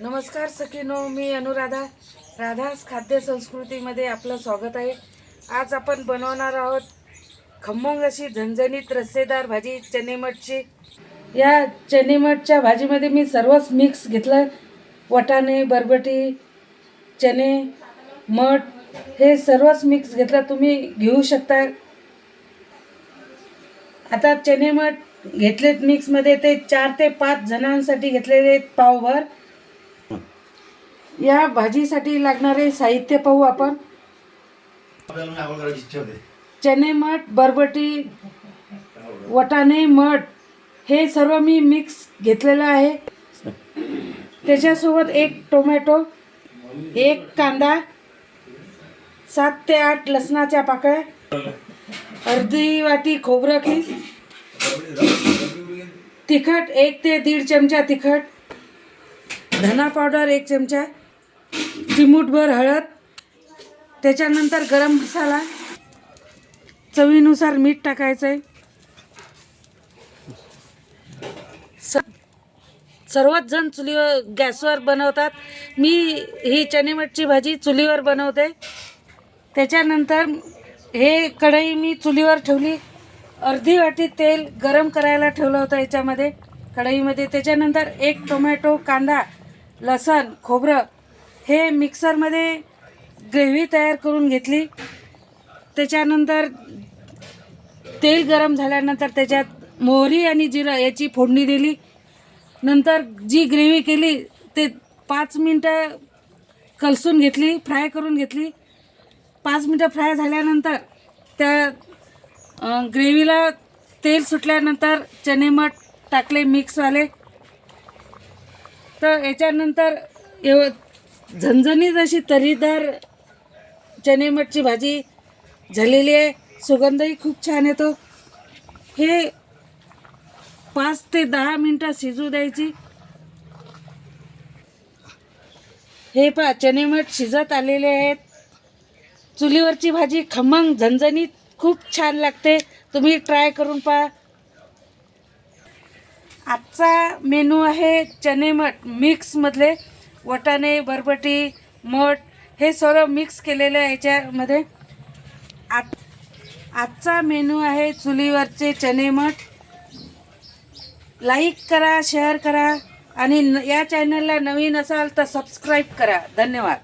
नमस्कार सखीनो मी अनुराधा. राधास खाद्य संस्कृतीमध्ये आपलं स्वागत आहे. आज आपण बनवणार आहोत खमंग अशी झणझणीत रस्सेदार भाजी चनेमठची या चनेमठच्या भाजीमध्ये मी सर्वच मिक्स घेतलं. वटाणे बरबटी चणे मठ हे सर्वच मिक्स घेतलं. तुम्ही घेऊ शकता. आता चणे मठ घेतलेत मिक्समध्ये ते चार ते पाच जणांसाठी घेतलेले आहेत पावभर. या भाजीसाठी लागणारे साहित्य पाहू आपण. चणे मठ बरबटी वटाणे मठ हे सर्व मी मिक्स घेतलेलं आहे. त्याच्यासोबत एक टोमॅटो एक कांदा सात ते आठ लसणाच्या पाकळ्या अर्धी वाटी खोबरं खीस तिखट एक ते दीड चमचा तिखट धना पावडर एक चमचा चिमूटभर हळद त्याच्यानंतर गरम मसाला चवीनुसार मीठ टाकायचं आहे स सर्वच जण चुलीवर गॅसवर बनवतात. मी ही चणेमठची भाजी चुलीवर बनवते. त्याच्यानंतर हे कढई मी चुलीवर ठेवली. अर्धी वाटी तेल गरम करायला ठेवलं होतं याच्यामध्ये कढईमध्ये. त्याच्यानंतर एक टोमॅटो कांदा लसण खोबरं हे मिक्सरमध्ये ग्रेव्ही तयार करून घेतली. त्याच्यानंतर तेल गरम झाल्यानंतर त्याच्यात मोहरी आणि जिरं याची फोडणी दिली. नंतर जी ग्रेव्ही केली ते पाच मिनटं कलसून घेतली फ्राय करून घेतली. पाच मिनटं फ्राय झाल्यानंतर त्या ग्रेव्हीला तेल सुटल्यानंतर चणे मठ टाकले मिक्सवाले. तर याच्यानंतर एव झणझणीत अशी तरीदार चणे मठची भाजी झालेली आहे. सुगंधही खूप छान येतो. हे पाच ते दहा मिनटं शिजू द्यायची. हे पहा चणेमठ शिजत आलेले आहेत. चुलीवरची भाजी खमंग झणझणीत खूप छान लागते. तुम्ही ट्राय करून पहा. आजचा मेनू आहे चणेमठ मिक्समधले. वटाणे बरबटी मठ हे सर्व मिक्स केलेलं आहे याच्यामध्ये. आत आजचा मेनू आहे चुलीवरचे चणेमठ लाईक करा शेअर करा आणि न- या चॅनलला नवीन असाल तर सबस्क्राईब करा. धन्यवाद.